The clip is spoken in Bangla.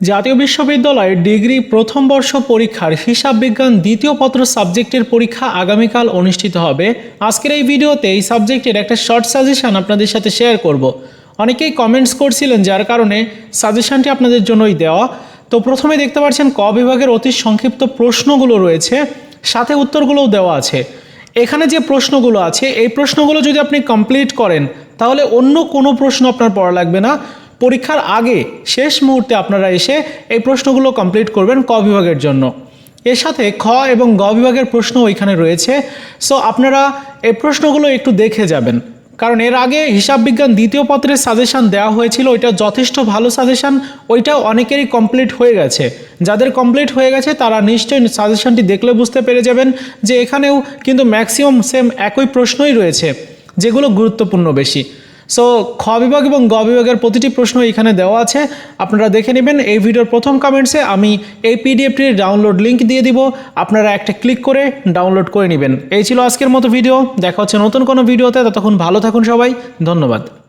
জাতীয় বিশ্ববিদ্যালয়ের ডিগ্রি প্রথম বর্ষ পরীক্ষার হিসাব বিজ্ঞান দ্বিতীয় পত্র সাবজেক্টের পরীক্ষা আগামীকাল অনুষ্ঠিত হবে। আজকের এই ভিডিওতে এই সাবজেক্টের একটা শর্ট সাজেশন আপনাদের সাথে শেয়ার করব। অনেকেই কমেন্টস করছিলেন যার কারণে সাজেশনটি আপনাদের জন্যই দেওয়া। তো প্রথমে দেখতে পাচ্ছেন ক বিভাগের অতি সংক্ষিপ্ত প্রশ্নগুলো রয়েছে, সাথে উত্তরগুলোও দেওয়া আছে। এখানে যে প্রশ্নগুলো আছে, এই প্রশ্নগুলো যদি আপনি কমপ্লিট করেন, তাহলে অন্য কোনো প্রশ্ন আপনার পড়া লাগবে না। পরীক্ষার আগে শেষ মুহূর্তে আপনারা এসে এই প্রশ্নগুলো কমপ্লিট করবেন ক বিভাগের জন্য। এর সাথে খ এবং গ বিভাগের প্রশ্ন ওইখানে রয়েছে। সো আপনারা এই প্রশ্নগুলো একটু দেখে যাবেন। কারণ এর আগে হিসাব বিজ্ঞান দ্বিতীয় পত্রের সাজেশান দেওয়া হয়েছিল, ওইটা যথেষ্ট ভালো সাজেশন ওইটা অনেকেরই কমপ্লিট হয়ে গেছে। যাদের কমপ্লিট হয়ে গেছে, তারা নিশ্চয়ই সাজেশনটি দেখলে বুঝতে পেরে যাবেন যে এখানেও কিন্তু ম্যাক্সিমাম সেম একই প্রশ্নই রয়েছে, যেগুলো গুরুত্বপূর্ণ বেশি। সো খ বিভাগ এবং গ বিভাগের প্রতিটি প্রশ্ন এখানে দেওয়া আছে। আপনারা দেখে নেবেন এই ভিডিওর প্রথম কমেন্টসে আমি এই পিডিএফটির ডাউনলোড লিঙ্ক দিয়ে দিব। আপনারা একটা ক্লিক করে ডাউনলোড করে নেবেন। এই ছিল আজকের মতো ভিডিও দেখা হচ্ছে নতুন কোনো ভিডিওতে ততক্ষণ ভালো থাকুন সবাই। ধন্যবাদ।